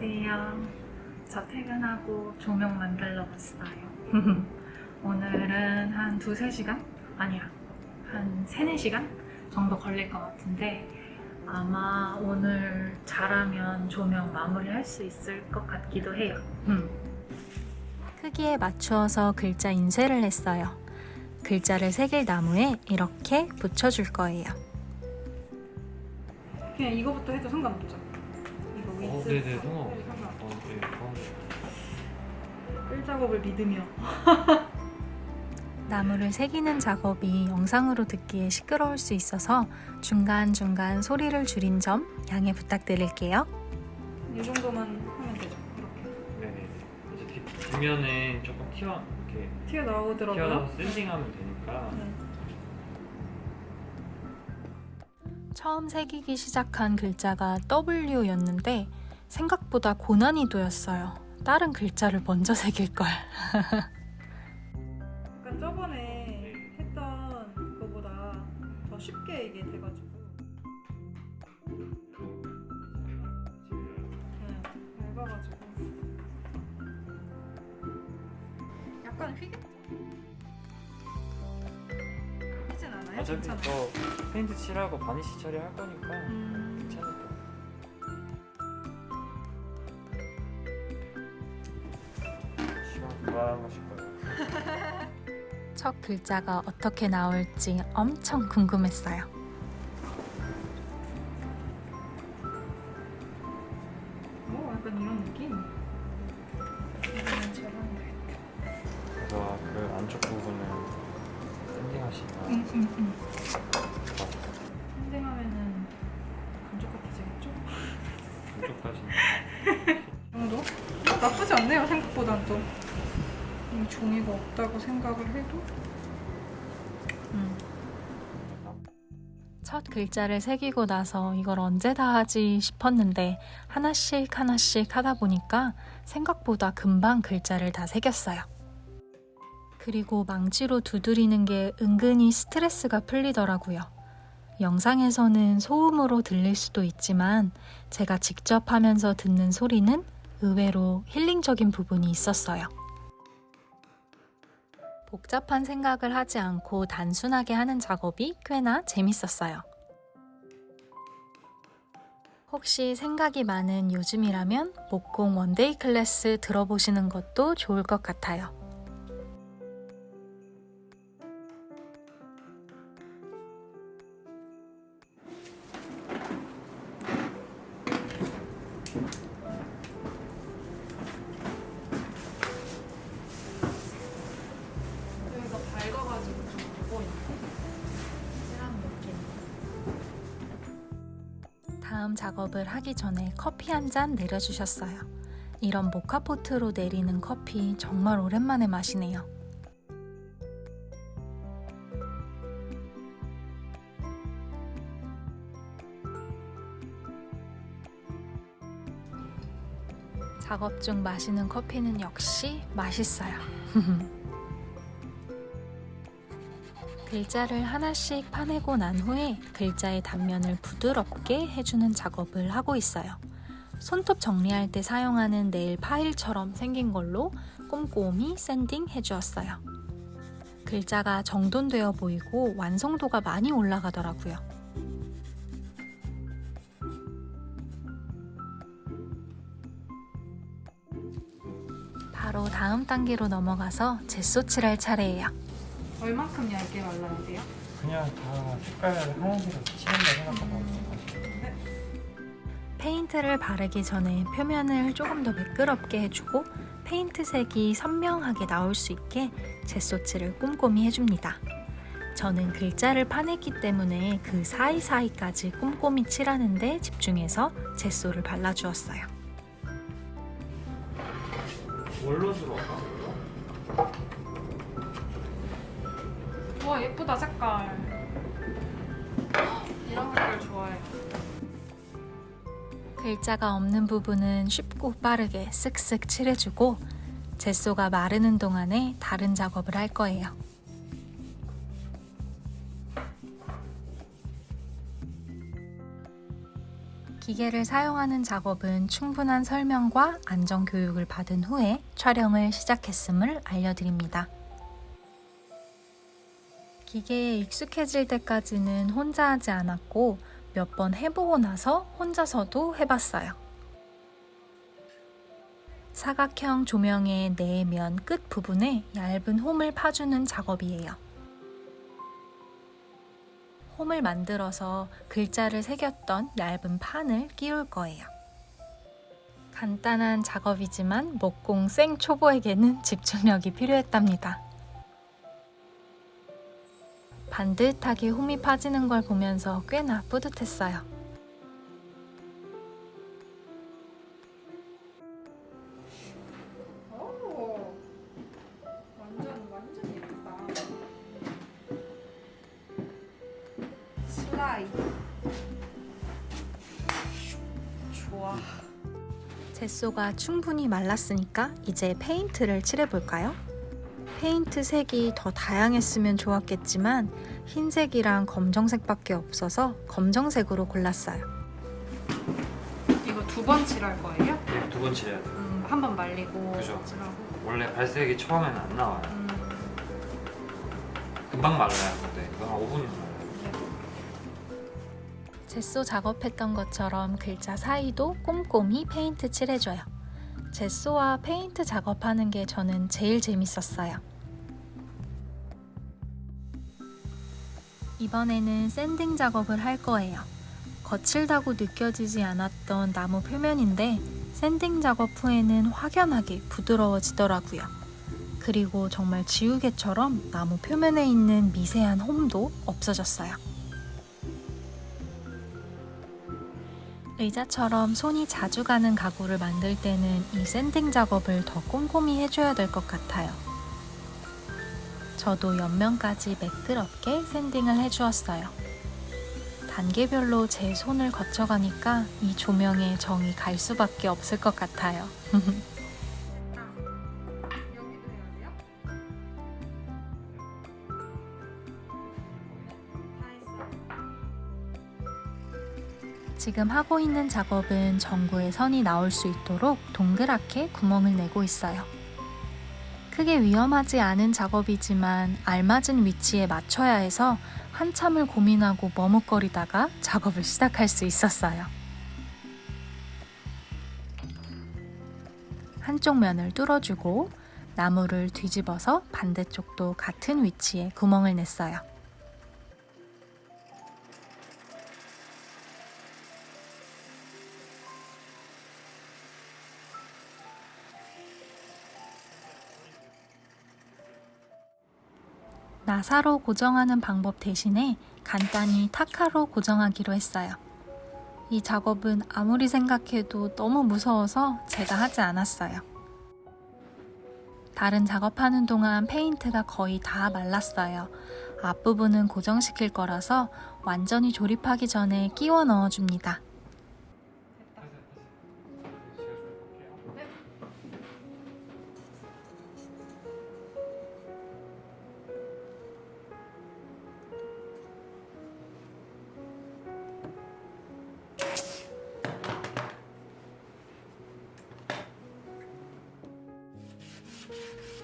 안녕하세요. 저 퇴근하고 조명 만들러 왔어요. 오늘은 한 두세 시간? 아니야. 한 세네 시간 정도 걸릴 것 같은데 아마 오늘 잘하면 조명 마무리할 수 있을 것 같기도 해요. 음. 크기에 맞추어서 글자 인쇄를 했어요. 글자를 새길 나무에 이렇게 붙여줄 거예요. 그냥 이거부터 해도 상관없죠? 어, 네네, 거. 상관없어요. 상관없죠. 어, 네, 어, 끌 작업을 믿으며 나무를 새기는 작업이 영상으로 듣기에 시끄러울 수 있어서 중간중간 소리를 줄인 점 양해 부탁드릴게요. 이 정도만 하면 되죠. 이렇게 네네. 이제 뒷, 뒷면에 조금 튀어 이렇게 튀어 나오더라고요. 튀어나와서 샌딩하면 되니까. 네. 처음 새기기 시작한 글자가 W였는데 생각보다 고난이도였어요. 다른 글자를 먼저 새길 걸. 어차피 괜찮아요? 또 페인트 칠하고 바니쉬 처리할 거니까 음, 괜찮을 거예요. 시간 금방 가실 거예요. 첫 글자가 어떻게 나올지 엄청 궁금했어요. 오 약간 이런 느낌? 이거는 그래서 그 안쪽 부분은 샌딩하시면 응 응 응 샌딩하면은 감쪽 같아지겠죠? 안쪽까지 이 정도? 어, 나쁘지 않네요 생각보단 또. 이 종이가 없다고 생각을 해도 음. 첫 글자를 새기고 나서 이걸 언제 다 하지 싶었는데 하나씩 하나씩 하다 보니까 생각보다 금방 글자를 다 새겼어요. 그리고 망치로 두드리는 게 은근히 스트레스가 풀리더라고요. 영상에서는 소음으로 들릴 수도 있지만 제가 직접 하면서 듣는 소리는 의외로 힐링적인 부분이 있었어요. 복잡한 생각을 하지 않고 단순하게 하는 작업이 꽤나 재밌었어요. 혹시 생각이 많은 요즘이라면 목공 원데이 클래스 들어보시는 것도 좋을 것 같아요. 다음 작업을 하기 전에 커피 한 잔 내려주셨어요. 이런 모카포트로 내리는 커피 정말 오랜만에 마시네요. 작업 중 마시는 커피는 역시 맛있어요. 글자를 하나씩 파내고 난 후에 글자의 단면을 부드럽게 해주는 작업을 하고 있어요. 손톱 정리할 때 사용하는 네일 파일처럼 생긴 걸로 꼼꼼히 샌딩 해주었어요. 글자가 정돈되어 보이고 완성도가 많이 올라가더라고요. 바로 다음 단계로 넘어가서 젯소 칠할 차례예요. 얼만큼 얇게 말라야 돼요? 그냥 다 색깔 하얀색으로 칠한다 생각하고 하시면 페인트를 바르기 전에 표면을 조금 더 매끄럽게 해주고 페인트 색이 선명하게 나올 수 있게 젯소칠을 꼼꼼히 해줍니다. 저는 글자를 파냈기 때문에 그 사이사이까지 꼼꼼히 칠하는데 집중해서 젯소를 발라주었어요. 원로스로 할까? 우와 예쁘다 색깔 이런 색깔 좋아해요 글자가 없는 부분은 쉽고 빠르게 쓱쓱 칠해주고 젯소가 마르는 동안에 다른 작업을 할 거예요. 기계를 사용하는 작업은 충분한 설명과 안전 교육을 받은 후에 촬영을 시작했음을 알려드립니다. 기계에 익숙해질 때까지는 혼자 하지 않았고 몇 번 해보고 나서 혼자서도 해봤어요. 사각형 조명의 내면 끝 부분에 얇은 홈을 파주는 작업이에요. 홈을 만들어서 글자를 새겼던 얇은 판을 끼울 거예요. 간단한 작업이지만 목공 생 초보에게는 집중력이 필요했답니다. 반듯하게 홈이 파지는 걸 보면서 꽤나 뿌듯했어요. 젯소가 충분히 말랐으니까 이제 페인트를 칠해볼까요? 페인트 색이 더 다양했으면 좋았겠지만 흰색이랑 검정색밖에 없어서 검정색으로 골랐어요. 이거 두 번 칠할 거예요? 네, 두 번 칠해야 돼요. 음, 한 번 말리고 그죠. 칠하고. 원래 발색이 처음에는 안 나와요. 음, 금방 말라요. 근데 이거 한 5분이면 말라요. 젯소 작업했던 것처럼 글자 사이도 꼼꼼히 페인트 칠해줘요. 젯소와 페인트 작업하는 게 저는 제일 재밌었어요. 이번에는 샌딩 작업을 할 거예요. 거칠다고 느껴지지 않았던 나무 표면인데 샌딩 작업 후에는 확연하게 부드러워지더라고요. 그리고 정말 지우개처럼 나무 표면에 있는 미세한 홈도 없어졌어요. 의자처럼 손이 자주 가는 가구를 만들 때는 이 샌딩 작업을 더 꼼꼼히 해줘야 될 것 같아요. 저도 옆면까지 매끄럽게 샌딩을 해주었어요. 단계별로 제 손을 거쳐가니까 이 조명에 정이 갈 수밖에 없을 것 같아요. 지금 하고 있는 작업은 전구에 선이 나올 수 있도록 동그랗게 구멍을 내고 있어요. 크게 위험하지 않은 작업이지만 알맞은 위치에 맞춰야 해서 한참을 고민하고 머뭇거리다가 작업을 시작할 수 있었어요. 한쪽 면을 뚫어주고 나무를 뒤집어서 반대쪽도 같은 위치에 구멍을 냈어요. 나사로 고정하는 방법 대신에 간단히 타카로 고정하기로 했어요. 이 작업은 아무리 생각해도 너무 무서워서 제가 하지 않았어요. 다른 작업하는 동안 페인트가 거의 다 말랐어요. 앞부분은 고정시킬 거라서 완전히 조립하기 전에 끼워 넣어줍니다.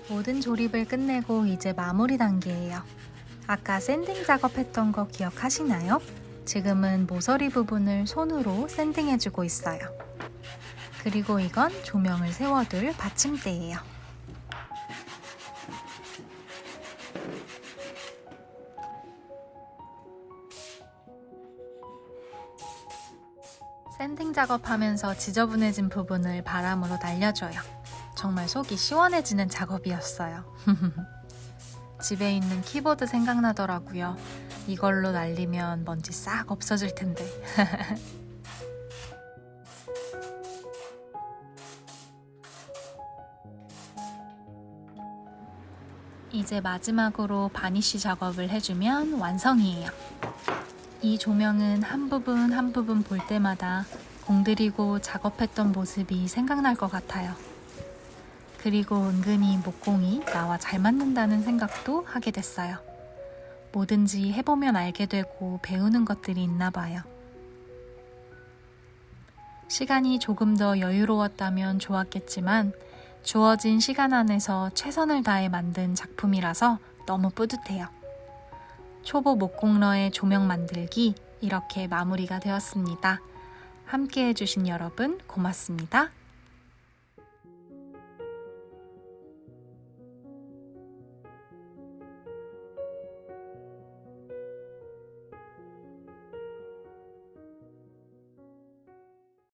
모든 조립을 끝내고 이제 마무리 단계예요. 아까 샌딩 작업했던 거 기억하시나요? 지금은 모서리 부분을 손으로 샌딩해주고 있어요. 그리고 이건 조명을 세워둘 받침대예요. 샌딩 작업하면서 지저분해진 부분을 바람으로 날려줘요. 정말 속이 시원해지는 작업이었어요. 집에 있는 키보드 생각나더라고요. 이걸로 날리면 먼지 싹 없어질 텐데. 이제 마지막으로 바니쉬 작업을 해주면 완성이에요. 이 조명은 한 부분 한 부분 볼 때마다 공들이고 작업했던 모습이 생각날 것 같아요. 그리고 은근히 목공이 나와 잘 맞는다는 생각도 하게 됐어요. 뭐든지 해보면 알게 되고 배우는 것들이 있나 봐요. 시간이 조금 더 여유로웠다면 좋았겠지만 주어진 시간 안에서 최선을 다해 만든 작품이라서 너무 뿌듯해요. 초보 목공러의 조명 만들기 이렇게 마무리가 되었습니다. 함께 해주신 여러분 고맙습니다.